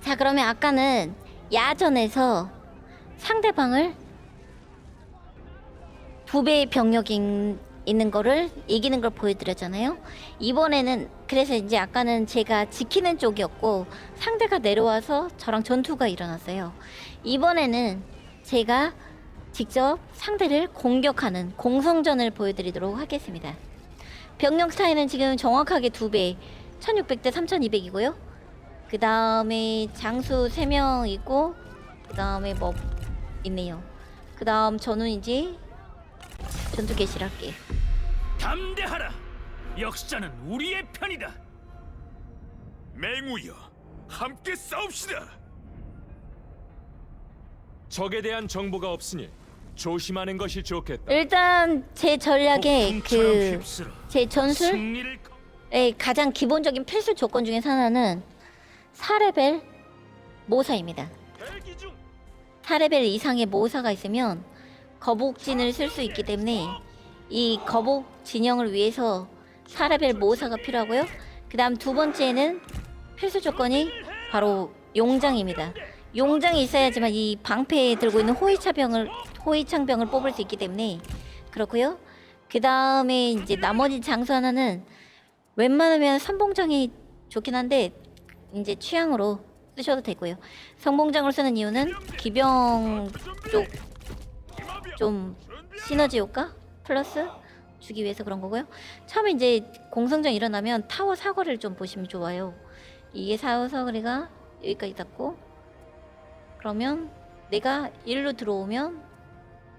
자 그러면 아까는 야전에서 상대방을 두 배의 병력이 있- 있는 거를 이기는 걸 보여드렸잖아요. 이번에는 그래서 이제 아까는 제가 지키는 쪽이었고 상대가 내려와서 저랑 전투가 일어났어요. 이번에는 제가 직접 상대를 공격하는 공성전을 보여드리도록 하겠습니다. 병력 차이는 지금 정확하게 두 배, 1600대 3200이고요. 그 다음에 장수 3명 있고, 그 다음에 뭐 있네요. 그 다음 저는 이제 전투 개시를 할게요. 담대하라. 역사는 우리의 편이다. 맹우여, 함께 싸웁시다. 적에 대한 정보가 없으니 조심하는 것이 좋겠다. 일단 제 전략에 폭풍처럼 그 휩쓸어 제 전술의 승리를 거- 가장 기본적인 필수 조건 중에 하나는 4레벨 모사입니다. 대기 중. 4레벨 이상의 모사가 있으면 거북진을 쓸 수 있기 때문에 이 거북 진영을 위해서 4레벨 모사가 필요하고요. 그 다음 두 번째는 필수 조건이 바로 용장입니다. 용장이 있어야지만 이 방패에 들고 있는 호위차병을 호위창병을 뽑을 수 있기 때문에 그렇고요. 그 다음에 이제 나머지 장수 하나는 웬만하면 선봉장이 좋긴 한데 이제 취향으로 쓰셔도 되고요. 성봉장을 쓰는 이유는 기병 쪽 좀 시너지 효과 플러스 주기 위해서 그런 거고요. 처음에 이제 공성전 일어나면 타워 사거리를 좀 보시면 좋아요. 이게 타워 사거리가 여기까지 닿고 그러면 내가 일로 들어오면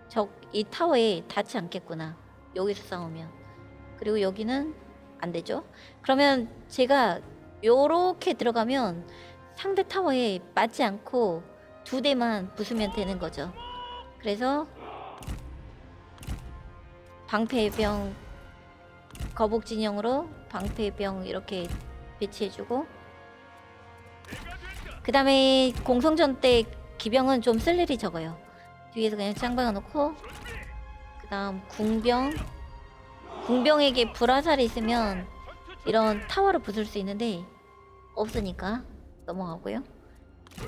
적 이 타워에 닿지 않겠구나. 여기서 싸우면 그리고 여기는 안 되죠. 그러면 제가 요렇게 들어가면 상대 타워에 맞지 않고 두 대만 부수면 되는 거죠. 그래서 방패병 거북 진영으로 방패병 이렇게 배치해주고 그 다음에 공성전 때 기병은 좀 쓸 일이 적어요. 뒤에서 그냥 짱박아 놓고 그 다음 궁병 궁병에게 불화살이 있으면 이런 타워를 부술 수 있는데 없으니까 넘어가고요.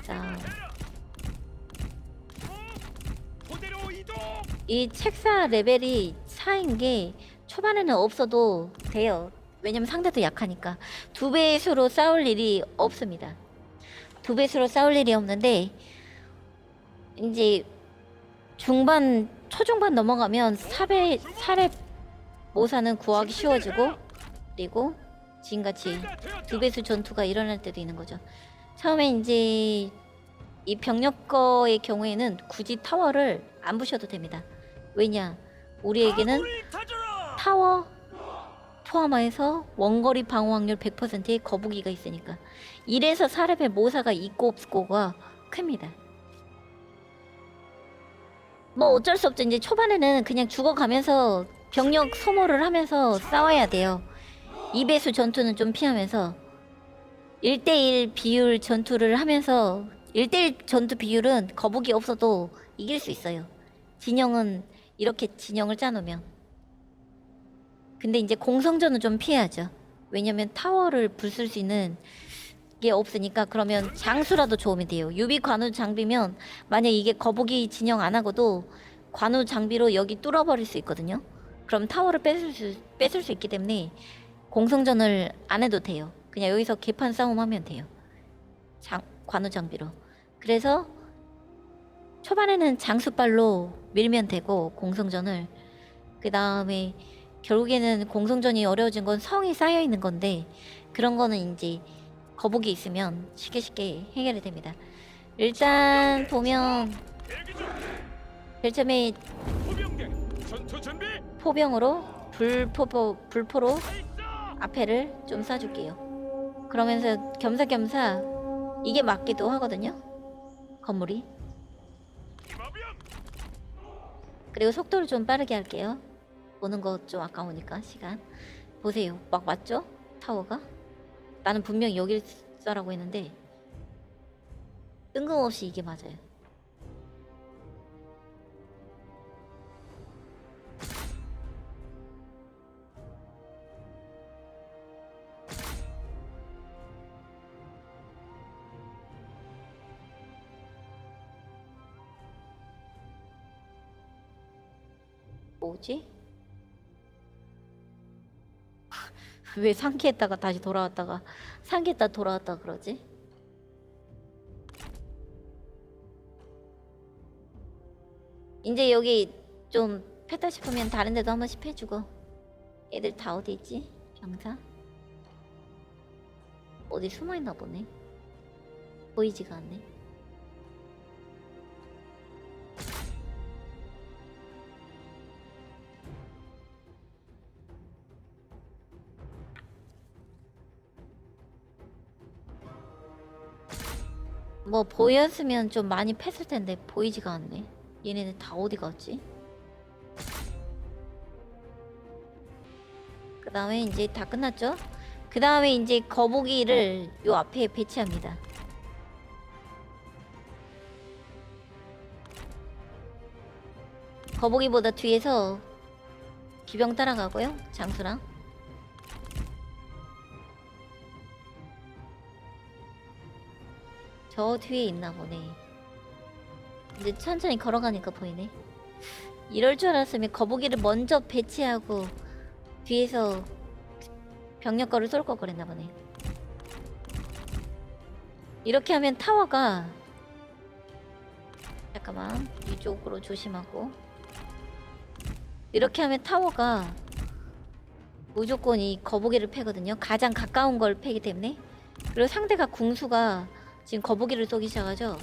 자. 이 책사 레벨이 4인 게 초반에는 없어도 돼요. 왜냐면 상대도 약하니까. 두 배수로 싸울 일이 없습니다. 두 배수로 싸울 일이 없는데, 이제 중반, 초중반 넘어가면 4배, 4렙 모사는 구하기 쉬워지고, 그리고 지금같이 두 배수 전투가 일어날 때도 있는 거죠. 처음에 이제 이 병력거의 경우에는 굳이 타워를 안 부셔도 됩니다. 왜냐? 우리에게는. 타워 포함해서 원거리 방어 확률 100%의 거북이가 있으니까 이래서 사렙의 모사가 있고 없고가 큽니다. 뭐 어쩔 수 없죠. 이제 초반에는 그냥 죽어가면서 병력 소모를 하면서 싸워야 돼요. 2배수 전투는 좀 피하면서 1대1 비율 전투를 하면서 1대1 전투 비율은 거북이 없어도 이길 수 있어요. 진영은 이렇게 진영을 짜놓으면. 근데 이제 공성전은 좀 피해야죠. 왜냐면 타워를 부술 수 있는 게 없으니까 그러면 장수라도 좋으면 돼요. 유비 관우 장비면 만약 이게 거북이 진영 안 하고도 관우 장비로 여기 뚫어버릴 수 있거든요. 그럼 타워를 뺏을 수, 뺏을 수 있기 때문에 공성전을 안 해도 돼요. 그냥 여기서 개판 싸움하면 돼요. 장, 관우 장비로. 그래서 초반에는 장수발로 밀면 되고 공성전을 그 다음에 결국에는 공성전이 어려워진 건 성이 쌓여 있는 건데 그런 거는 이제 거북이 있으면 쉽게 쉽게 해결이 됩니다. 일단 보면 전투 준비. 포병으로 불포 불포로. 앞에를 좀 쏴줄게요. 그러면서 겸사겸사 이게 맞기도 하거든요. 건물이. 그리고 속도를 좀 빠르게 할게요. 오는 거좀 아까우니까 시간. 보세요. 막 맞죠? 타워가? 나는 분명히 여길 쏴라고 했는데 뜬금없이 이게 맞아요. 뭐지? 왜 상기했다가 다시 돌아왔다가 상기했다 돌아왔다 그러지? 이제 여기 좀 패다 싶으면 다른 데도 한 번씩 해주고 애들 다 어디 있지? 병사? 어디 숨어있나 보네 보이지가 않네 뭐 보였으면 좀 많이 팼을 텐데 보이지가 않네. 얘네들 다 어디 갔지? 그 다음에 이제 다 끝났죠? 그 다음에 이제 거북이를 요 앞에 배치합니다. 거북이보다 뒤에서 기병 따라가고요. 장수랑. 저 뒤에 있나 보네. 이제 천천히 걸어가니까 보이네. 이럴 줄 알았으면 거북이를 먼저 배치하고 뒤에서 병력거를 쏠 걸 그랬나 보네. 이렇게 하면 타워가 잠깐만 이쪽으로 조심하고 이렇게 하면 타워가 무조건 이 거북이를 패거든요. 가장 가까운 걸 패기 때문에 그리고 상대가 궁수가 지금 거북이를 쏘기 시작하죠.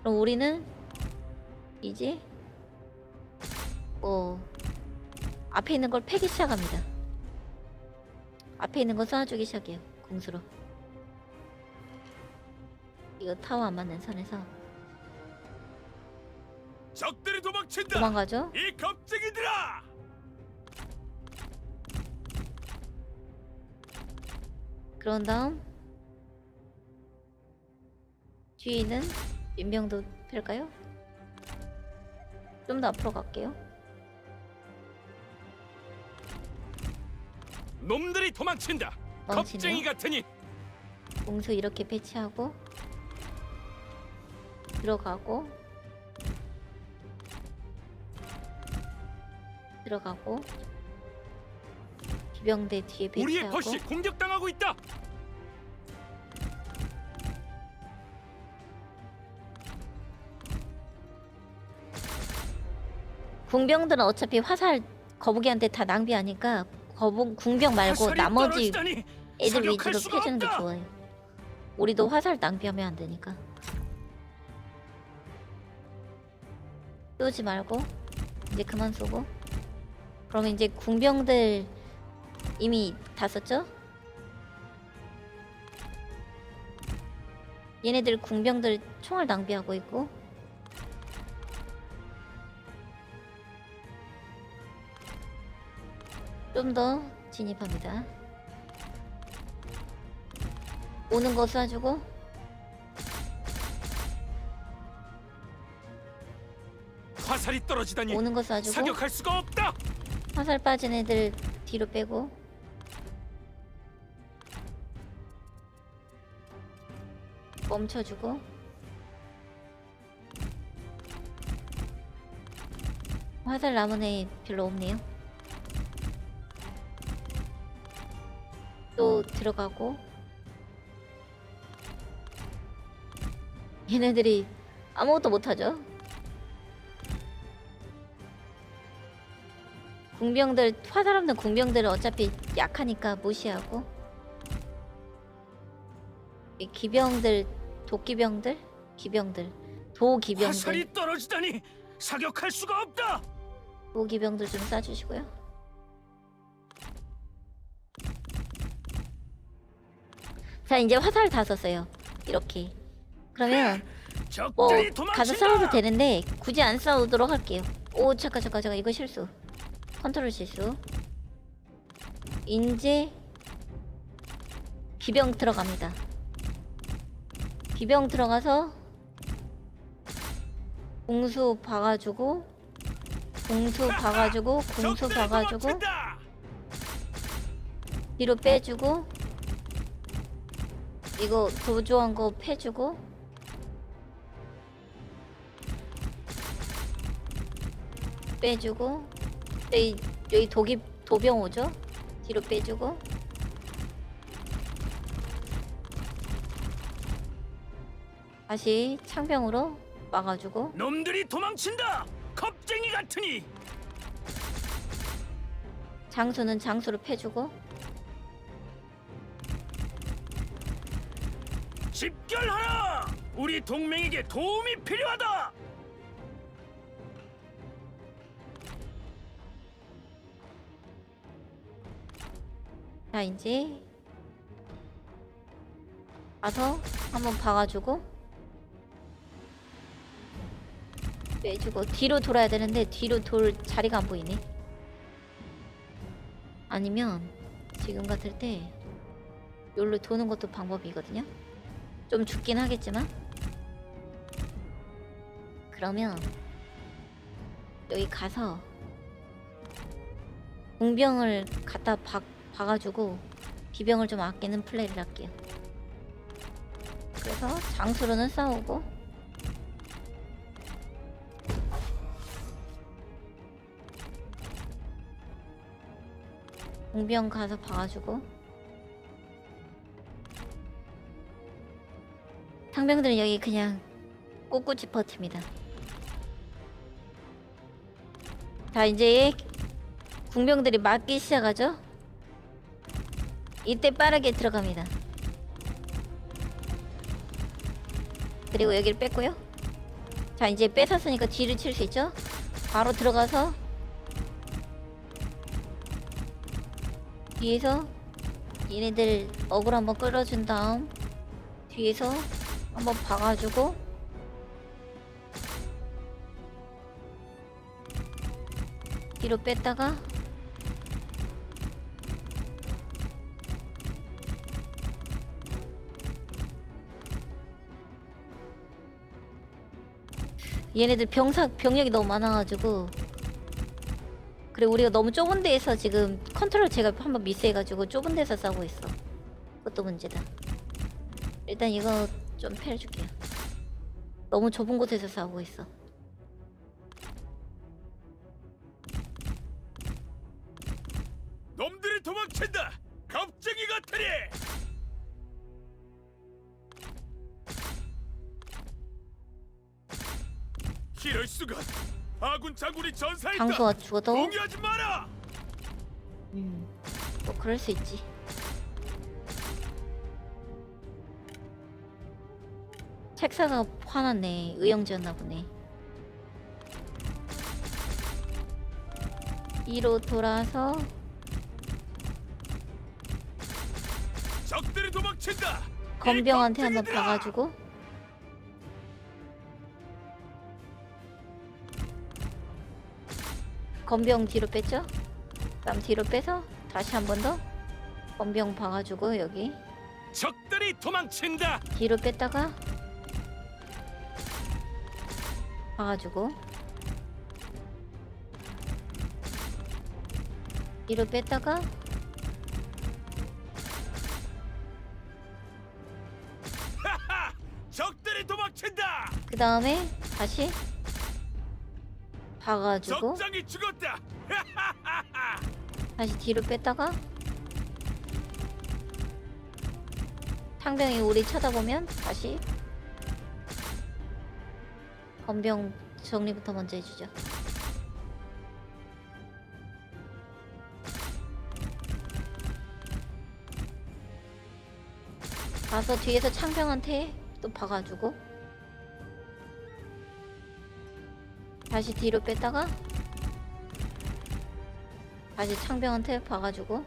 그럼 우리는 이제 어 앞에 있는 걸 패기 시작합니다. 앞에 있는 거 쏴주기 시작해요. 궁수로. 이거 타워 안 맞는 선에서 적들이 도망친다. 도망가죠. 이 겁쟁이들아! 그런 다음 뒤에 있는 민병도 필까요? 좀 더 앞으로 갈게요. 놈들이 도망친다. 겁쟁이 같으니 공수 이렇게 배치하고 들어가고 들어가고 기병대 뒤에 우리의 배치하고 벗이 공격당하고 있다. 궁병들은 어차피 화살 거북이한테 다 낭비하니까 거북 궁병 말고 나머지 애들 위주로 패주는 게. 좋아요. 우리도 화살 낭비하면 안 되니까. 쏘지 말고 이제 그만 쏘고. 그러면 이제 궁병들 이미 다 썼죠? 얘네들 궁병들 총알 낭비하고 있고. 좀 더 진입합니다. 오는 거 쏴주고. 화살이 떨어지다니 오는 거 쏴주고. 사격할 수가 없다. 화살 빠진 애들 뒤로 빼고. 멈춰주고. 화살 남은 애 별로 없네요 들어가고 얘네들이 아무것도 못하죠? 궁병들 화살 없는 궁병들은 어차피 약하니까 무시하고. 이 기병들 도기병들? 기병들. 도기병들. 화살이 떨어지다니 사격할 수가 없다. 도기병들 좀 쏴주시고요 자 이제 화살 다 썼어요 이렇게 그러면 뭐 가서. 싸워도 되는데 굳이 안 싸우도록 할게요. 오 잠깐 잠깐 잠깐 이거 실수. 컨트롤 실수. 이제 기병 들어갑니다. 기병 들어가서 공수 봐가지고 공수 봐가지고 공수 봐가지고. 뒤로 빼주고 이거 도주한 거 패주고? 빼주고? 여기 여기 독이 도병 오죠? 뒤로 빼주고? 다시 창병으로 막아주고? 놈들이 도망친다. 겁쟁이 같으니! 장수는 장수로 패주고 집결하라. 우리 동맹에게 도움이 필요하다. 자 이제 가서 한번 박아주고 빼주고 뒤로 돌아야 되는데 뒤로 돌 자리가 안 보이네 아니면 지금 같을 때 여기로 도는 것도 방법이거든요 좀 죽긴 하겠지만. 그러면 여기 가서 공병을 갖다 박, 박아주고 기병을 좀 아끼는 플레이를 할게요. 그래서 장수로는 싸우고. 공병 가서 박아주고 상병들은 여기 그냥 꿋꿋이 버팁니다. 자 이제 궁병들이 맞기 시작하죠. 이때 빠르게 들어갑니다. 그리고 여기를 뺐고요. 자 이제 뺏었으니까 뒤를 칠 수 있죠. 바로 들어가서 뒤에서 얘네들 어글 한번 끌어준 다음 뒤에서 한번 박아주고. 뒤로 뺐다가. 얘네들 병사 병력이 너무 많아가지고. 그리고 우리가 너무 좁은 데에서 지금 컨트롤 제가 한번 미스해가지고 좁은 데서 싸우고 있어. 그것도 문제다. 일단 이거 좀 패해줄게요 너무 좁은 곳에서 싸우고 있어 놈들이 도망친다. 겁쟁이 같으니. 이럴 수가. 아군 장군이 전사했다. 장수가 죽어도 동의하지 마라. 음, 뭐 그럴 수 있지 책사가 화났네 의형제였나 보네 2로 돌아서 적들이 도망친다. 건병한테 한번! 박아주고 건병 뒤로 뺐죠? 그다음 뒤로 빼서 다시 한 번 더 건병 박아주고 여기 적들이 도망친다. 뒤로 뺐다가 박아주고 뒤로 뺐다가! 적들이 도망친다. 그 다음에 다시 박아주고 적장이 죽었다. 다시 뒤로 뺐다가 상병이 우리 쳐다보면 다시 건병 정리부터 먼저 해주죠. 가서 뒤에서 창병한테 또 박아주고 다시 뒤로 뺐다가 다시 창병한테 박아주고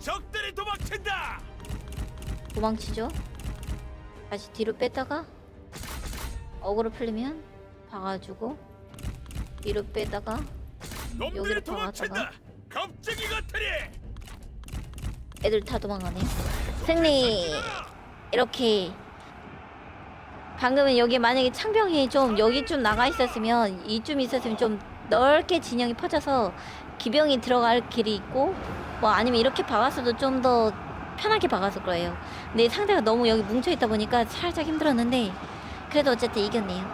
적들이 도망친다. 도망치죠. 다시 뒤로 뺐다가 어그로 풀리면 박아주고 뒤로 빼다가 여기로 도망친다. 겁쟁이 같으니. 애들 다 도망가네. 승리. 이렇게 방금은 여기 만약에 창병이 좀 여기 좀 나가 있었으면 이쯤 있었으면 좀 넓게 진영이 퍼져서 기병이 들어갈 길이 있고 뭐 아니면 이렇게 박았어도 좀 더 편하게 박았을 거예요. 근데 상대가 너무 여기 뭉쳐 있다 보니까 살짝 힘들었는데 그래도 어쨌든 이겼네요.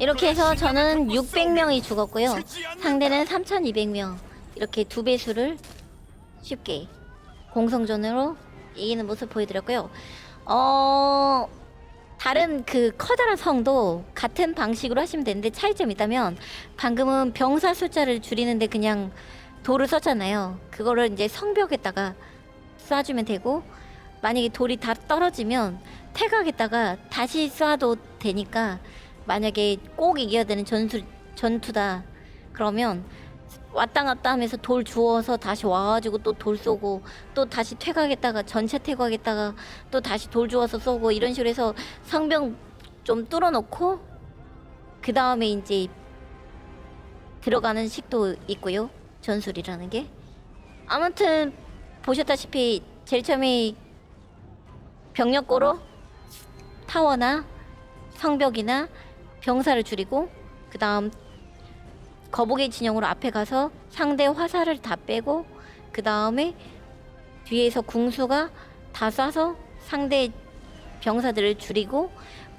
이렇게 해서 저는 600명이 죽었고요. 상대는 3,200명. 이렇게 두 배수를 쉽게 공성전으로 이기는 모습 보여드렸고요. 어, 다른 그 커다란 성도 같은 방식으로 하시면 되는데 차이점이 있다면 방금은 병사 숫자를 줄이는데 그냥 돌을 썼잖아요. 그거를 이제 성벽에다가 쏴주면 되고 만약에 돌이 다 떨어지면 태각에다가 다시 쏴도 되니까 만약에 꼭 이겨야 되는 전술 전투다. 그러면 왔다 갔다 하면서 돌 주워서 다시 와가지고 또 돌 쏘고 또 다시 퇴각했다가 전체 퇴각했다가 또 다시 돌 주워서 쏘고 이런 식으로 해서 성병 좀 뚫어놓고 그 다음에 이제 들어가는 식도 있고요. 전술이라는 게. 아무튼 보셨다시피 제일 처음에 병력고로 타워나 성벽이나 병사를 줄이고 그 다음 거북이 진영으로 앞에 가서 상대 화살을 다 빼고 그 다음에 뒤에서 궁수가 다 쏴서 상대 병사들을 줄이고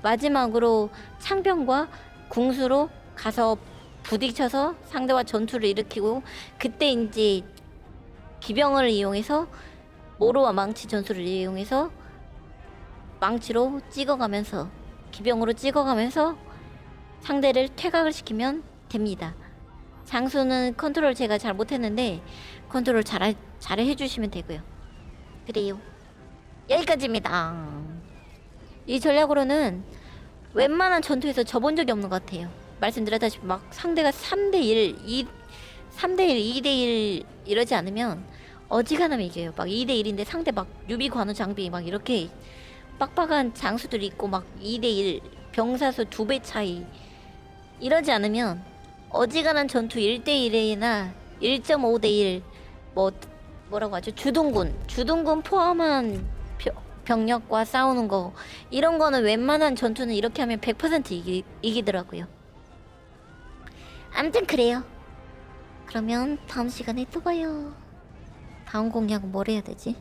마지막으로 창병과 궁수로 가서 부딪혀서 상대와 전투를 일으키고 그때 이제 기병을 이용해서 모로와 망치 전술을 이용해서 망치로 찍어가면서 기병으로 찍어가면서 상대를 퇴각을 시키면 됩니다. 장수는 컨트롤 제가 잘 못했는데 컨트롤 잘, 잘 해주시면 되고요. 그래요. 여기까지입니다. 이 전략으로는 웬만한 전투에서 져본 적이 없는 것 같아요. 말씀드렸다시피 막 상대가 3대1, 2, 3대1, 2대1 이러지 않으면 어지간하면 이겨요. 막 2대1인데 상대 막 유비 관우 장비 막 이렇게 빡빡한 장수들이 있고 막 2대1 병사수 두 배 차이 이러지 않으면 어지간한 전투 1대1이나 1.5대1 뭐 뭐라고 하죠? 주둔군 주둔군 포함한 병- 병력과 싸우는 거 이런 거는 웬만한 전투는 이렇게 하면 100% 이기, 이기더라고요. 아무튼 그래요. 그러면 다음 시간에 또 봐요. 다음 공략은 뭘 해야 되지?